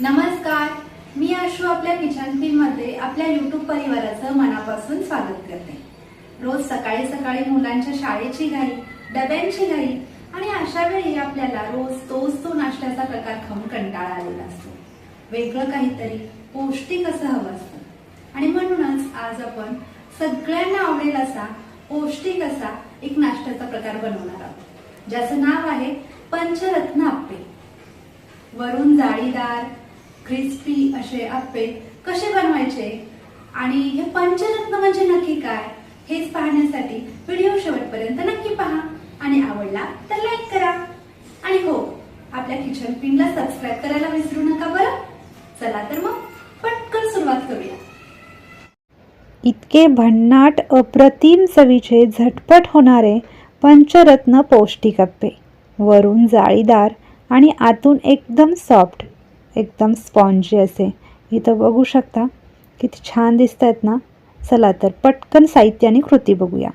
नमस्कार. मी आशू आपल्या किचन टीममध्ये आपल्या युट्यूब परिवाराचं मनापासून स्वागत करते. रोज सकाळी सकाळी मुलांच्या शाळेची घाई डब्यांची घाई आणि अशा वेळी आपल्याला रोज तोच तो नाश्त्याचा प्रकार खाऊन कंटाळा आलेला असतो. वेगळं काहीतरी पौष्टिक असं हवं असतं. आणि म्हणूनच आज आपण सगळ्यांना आवडेल असा पौष्टिक असा एक नाश्त्याचा प्रकार बनवणार आहोत. ज्याचं नाव आहे पंचरत्न आप्पे. वरून जाळीदार क्रिस्पी असे आप्पे कसे बनवायचे? आणि हे पंचरत्न म्हणजे नक्की काय? हेच पाहण्यासाठी व्हिडिओ शेवटपर्यंत नक्की पहा. आणि आवडला तर लाईक करा. आणि हो आपल्या किचन पिनला सबस्क्राईब करायला विसरू नका बरं? चला तर मग पटकन सुरुवात करूया. इतके भन्नाट अप्रतिम चवीचे झटपट होणारे पंचरत्न पौष्टिक अप्पे वरून जाळीदार आणि आतून एकदम सॉफ्ट एकदम स्पॉन्जी असे. इथं बघू शकता किती छान दिसत आहेत ना? चला तर पटकन साहित्य आणि कृती बघूया.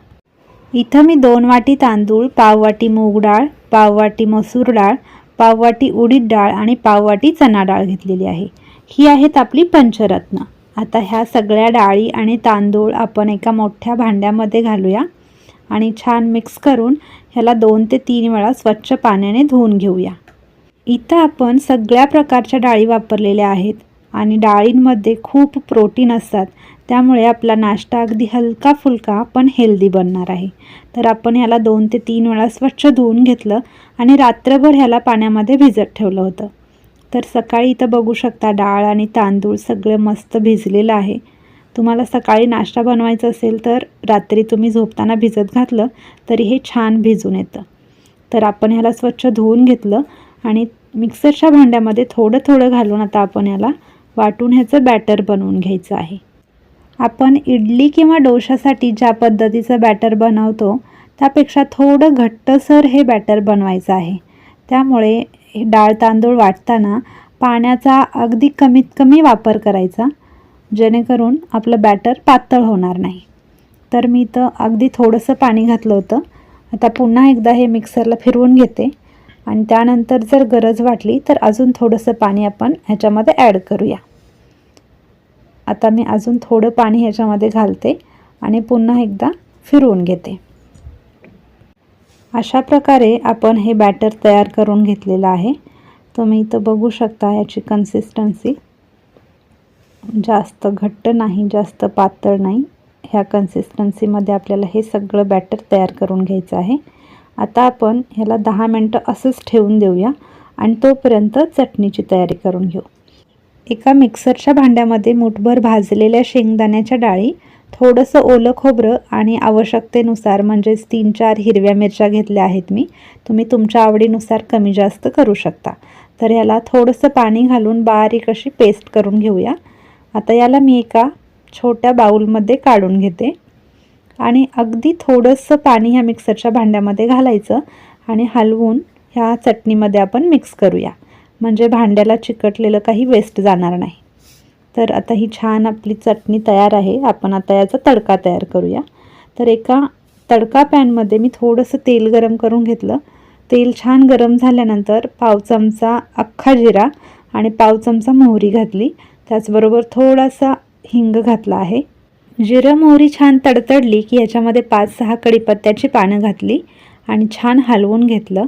इथं मी दोन वाटी तांदूळ पाववाटी मूग डाळ पाववाटी मसूर डाळ पाववाटी उडीद डाळ आणि पाववाटी चना डाळ घेतलेली आहे. ही आहेत आपली पंचरत्न. आता ह्या सगळ्या डाळी आणि तांदूळ आपण एका मोठ्या भांड्यामध्ये घालूया आणि छान मिक्स करून ह्याला दोन ते तीन वेळा स्वच्छ पाण्याने धुवून घेऊया. इथं आपण सगळ्या प्रकारच्या डाळी वापरलेल्या आहेत आणि डाळींमध्ये खूप प्रोटीन असतात. त्यामुळे आपला नाश्ता अगदी हलका फुलका पण हेल्दी बनणार आहे. तर आपण ह्याला दोन ते तीन वेळा स्वच्छ धुवून घेतलं आणि रात्रभर ह्याला पाण्यामध्ये भिजत ठेवलं होतं. तर सकाळी इथं बघू शकता डाळ आणि तांदूळ सगळं मस्त भिजलेलं आहे. तुम्हाला सकाळी नाश्ता बनवायचा असेल तर रात्री तुम्ही झोपताना भिजत घातलं तरी हे छान भिजून येतं. तर आपण ह्याला स्वच्छ धुवून घेतलं आणि मिक्सरच्या भांड्यामध्ये थोडं थोडं घालून आता आपण याला वाटून ह्याचं बॅटर बनवून घ्यायचं आहे. आपण इडली किंवा डोशासाठी ज्या पद्धतीचं बॅटर बनवतो त्यापेक्षा थोडं घट्टसर हे बॅटर बनवायचं आहे. त्यामुळे हे डाळ तांदूळ वाटताना पाण्याचा अगदी कमीत कमी वापर करायचा जेणेकरून आपलं बॅटर पातळ होणार नाही. तर मी तर अगदी थोडंसं पाणी घातलं होतं. आता पुन्हा एकदा हे मिक्सरला फिरवून घेते. आणि त्यानंतर जर गरज वाटली तर अजून थोडंसं पाणी आपण ह्याच्यामध्ये ॲड करूया. आता मी अजून थोडं पाणी ह्याच्यामध्ये घालते आणि पुन्हा एकदा फिरवून घेते. अशा प्रकारे आपण हे बॅटर तयार करून घेतलेलं आहे. तुम्ही इथं बघू शकता याची कन्सिस्टन्सी जास्त घट्ट नाही जास्त पातळ नाही. ह्या कन्सिस्टन्सीमध्ये आपल्याला हे सगळं बॅटर तयार करून घ्यायचं आहे. आता आपण ह्याला दहा मिनटं असंच ठेवून देऊया आणि तोपर्यंत चटणीची तयारी करून घेऊ. एका मिक्सरच्या भांड्यामध्ये मुठभर भाजलेल्या शेंगदाण्याच्या डाळी थोडंसं ओलं खोबरं आणि आवश्यकतेनुसार म्हणजेच तीन चार हिरव्या मिरच्या घेतल्या आहेत मी तुम्ही तुमच्या आवडीनुसार कमी जास्त करू शकता. तर याला थोडंसं पाणी घालून बारीक अशी पेस्ट करून घेऊया. आता याला मी एका छोट्या बाऊलमध्ये काढून घेते. आणि अगदी थोडंसं पाणी ह्या मिक्सरच्या भांड्यामध्ये घालायचं आणि हलवून ह्या चटणीमध्ये आपण मिक्स करूया. म्हणजे भांड्याला चिकटलेलं काही वेस्ट जाणार नाही. तर आता ही छान आपली चटणी तयार आहे. आपण आता याचा तडका तयार करूया. तर एका तडका पॅनमध्ये मी थोडंसं तेल गरम करून घेतलं. तेल छान गरम झाल्यानंतर पाव चमचा अख्खा जिरा आणि पाव चमचा मोहरी घातली. त्याचबरोबर थोडासा हिंग घातला आहे. जिरं मोहरी छान तडतडली की याच्यामध्ये पाच सहा कडीपत्त्याची पानं घातली आणि छान हलवून घेतलं.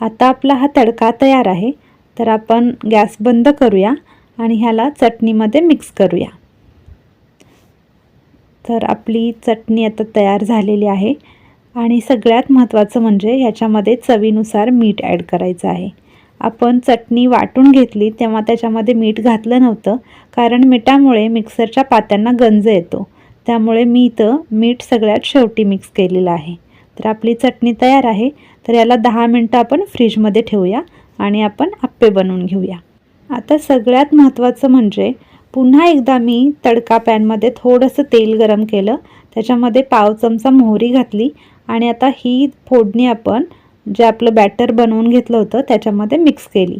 आता आपला हा तडका तयार आहे. तर आपण गॅस बंद करूया आणि ह्याला चटणीमध्ये मिक्स करूया. तर आपली चटणी आता तयार झालेली आहे. आणि सगळ्यात महत्त्वाचं म्हणजे ह्याच्यामध्ये चवीनुसार मीठ ॲड करायचं आहे. आपण चटणी वाटून घेतली तेव्हा त्याच्यामध्ये मीठ घातलं नव्हतं. कारण मिठामुळे मिक्सरच्या पात्यांना गंज येतो. त्यामुळे मी इथं मीठ सगळ्यात शेवटी मिक्स केलेलं आहे. तर आपली चटणी तयार आहे. तर याला दहा मिनटं आपण फ्रीजमध्ये ठेवूया आणि आपण आप्पे बनवून घेऊया. आता सगळ्यात महत्त्वाचं म्हणजे पुन्हा एकदा मी तडका पॅनमध्ये थोडंसं तेल गरम केलं. त्याच्यामध्ये पाव चमचा मोहरी घातली आणि आता ही फोडणी आपण जे आपलं बॅटर बनवून घेतलं होतं त्याच्यामध्ये मिक्स केली.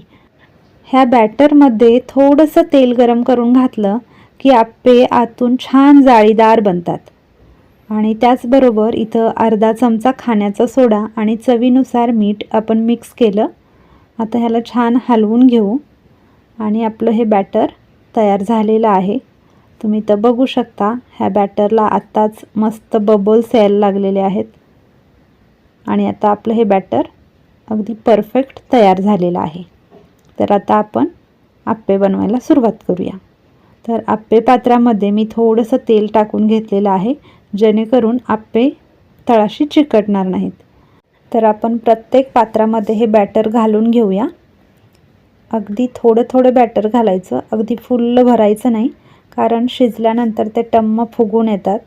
ह्या बॅटरमध्ये थोडंसं तेल गरम करून घातलं की आप्पे आतून छान जाळीदार बनतात. आणि त्याचबरोबर इथं अर्धा चमचा खाण्याचा सोडा आणि चवीनुसार मीठ आपण मिक्स केलं. आता ह्याला छान हलवून घेऊ. आणि आपलं हे बॅटर तयार झालेलं आहे. तुम्ही तर बघू शकता ह्या बॅटरला आत्ताच मस्त बबल्स यायला लागलेले आहेत. आणि आता आपलं हे बॅटर अगदी परफेक्ट तयार झालेलं आहे. तर आता आपण आप्पे बनवायला सुरुवात करूया. तर आप्पे पात्रामध्ये मी थोडंसं तेल टाकून घेतलेलं आहे जेणेकरून आप्पे तळाशी चिकटणार नाहीत. तर आपण प्रत्येक पात्रामध्ये हे बॅटर घालून घेऊया. अगदी थोडं थोडं बॅटर घालायचं अगदी फुल्ल भरायचं नाही कारण शिजल्यानंतर ते टम्म फुगून येतात.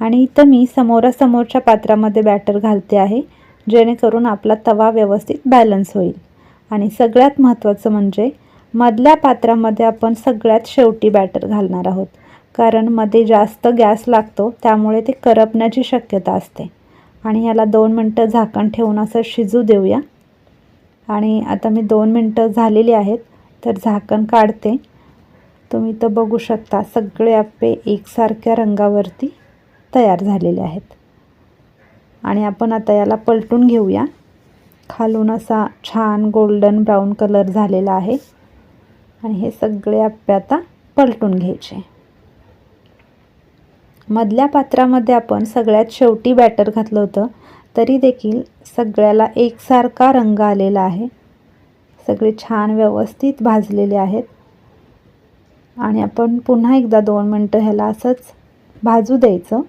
आणि इथं मी समोरासमोरच्या पात्रामध्ये बॅटर घालते आहे जेणेकरून आपला तवा व्यवस्थित बॅलन्स होईल. आणि सगळ्यात महत्त्वाचं म्हणजे मधल्या पात्रामध्ये आपण सगळ्यात शेवटी बॅटर घालणार आहोत. कारण मध्ये जास्त गॅस लागतो त्यामुळे ते करपण्याची शक्यता असते. आणि याला दोन मिनटं झाकण ठेवून असं शिजू देऊया. आणि आता मी दोन मिनटं झालेली आहेत तर झाकण काढते. तुम्ही तर बघू शकता सगळे आपे एकसारख्या रंगावरती तयार झालेले आहेत. आणि आपण आता याला पलटून घेऊया. खालून असा छान गोल्डन ब्राऊन कलर झालेला आहे. आणि हे सगळे आप्पे आता पलटून घ्यायचे. मधल्या पात्रामध्ये आपण सगळ्यात शेवटी बॅटर घातलं होतं तरी देखील सगळ्याला एकसारखा रंग आलेला आहे. सगळे छान व्यवस्थित भाजलेले आहेत. आणि आपण पुन्हा एकदा दोन मिनटं ह्याला असंच भाजू द्यायचं.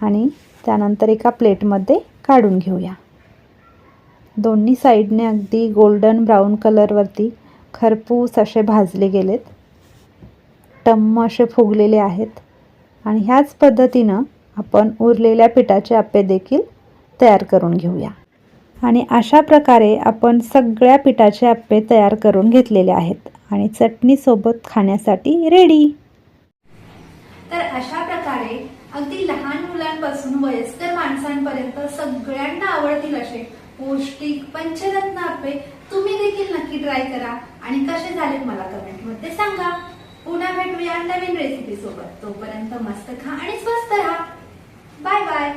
आणि त्यानंतर एका प्लेटमध्ये काढून घेऊया. दोन्ही साईडने अगदी गोल्डन ब्राऊन कलरवरती खरपूस असे भाजले गेलेत. टम्म असे फुगलेले आहेत. आणि ह्याच पद्धतीनं आपण उरलेल्या पिठाचे आप्पे देखील तयार करून घेऊया. आणि अशा प्रकारे आपण सगळ्या पिठाचे आप्पे तयार करून घेतलेले आहेत आणि चटणीसोबत खाण्यासाठी रेडी तर अशा प्रकारे अगदी लहान मुलांपासून वयस्कर माणसांपर्यंत सगळ्यांना आवडतील असे पौष्टिक पंचरत्न आपे तुम्ही देखील नक्की ट्राय करा. आणि कसे झालेत मला कमेंटमध्ये सांगा. पुन्हा भेटूया नवीन रेसिपी सोबत. तोपर्यंत मस्त खा आणि स्वस्त राहा. Bye bye